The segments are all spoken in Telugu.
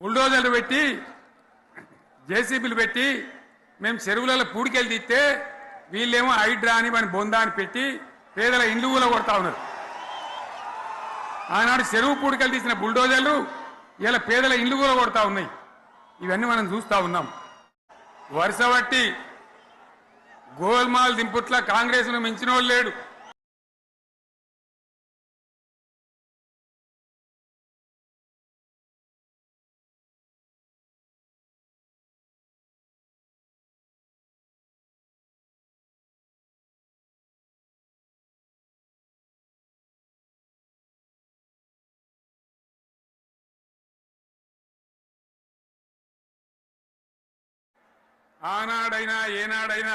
బుల్డోజర్లు పెట్టి జేసీబీలు పెట్టి మేము చెరువులలో పూడికెళ్ళి తీస్తే వీళ్ళేమో హైడ్రా అని మన బొందా అని పెట్టి పేదల ఇండ్లు కూడా కొడతా ఉన్నారు. ఆనాడు చెరువు పూడికెళ్ళి తీసిన బుల్డోజర్లు ఇలా పేదల ఇండ్లు కూడా కొడతా ఉన్నాయి. ఇవన్నీ మనం చూస్తా ఉన్నాం. వరుస బట్టి గోల్మాల్ దింపుట్ల కాంగ్రెస్ను మించిన వాళ్ళు లేడు. ఆనాడైనా ఏనాడైనా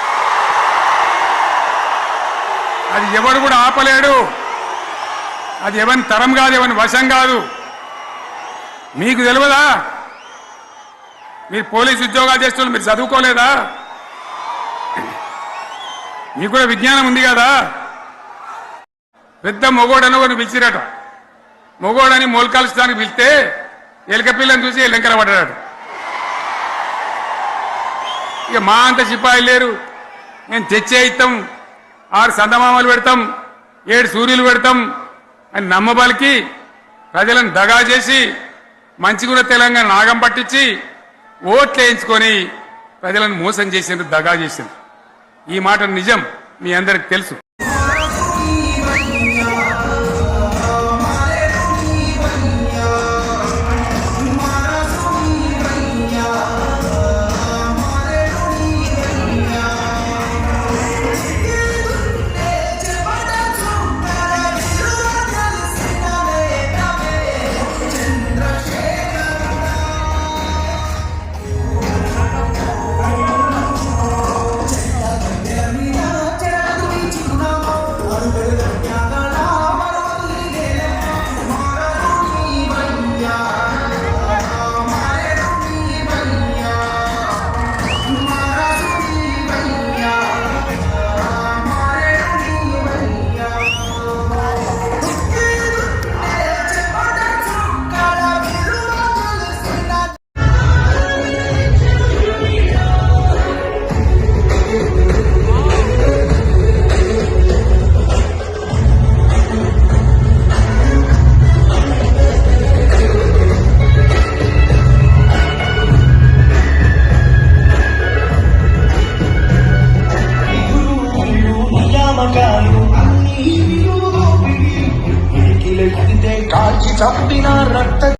అది ఎవడు కూడా ఆపలేడు. అది ఎవరి తరం కాదు ఎవరి వశం కాదు. మీకు తెలియదా మీరు పోలీసు ఉద్యోగాలు చేస్తున్నారు మీరు చదువుకోలేదా? మీకు కూడా విజ్ఞానం ఉంది కదా? పెద్ద మొగోడని ఒకరిని పిలిచిరట. మొగోడని మోల్కాల్చడానికి పిలిస్తే ఎలక పిల్లని చూసి ఎల్లెంకల పడ్డాడు ఇక మా అంత సిపాయి లేరు. నేను తెచ్చే ఇస్తాం ఆరు సందమామలు పెడతాం ఏడు సూర్యులు పెడతాం అని నమ్మబలికి ప్రజలను దగా చేసి మంచిగున్న తెలంగాణ నాగం పట్టించి ఓట్లు వేయించుకొని ప్రజలను మోసం చేసిండ్రు దగా చేసిండ్రు ఈ మాట నిజం మీ అందరికి తెలుసు. தப்பினார் ரத்த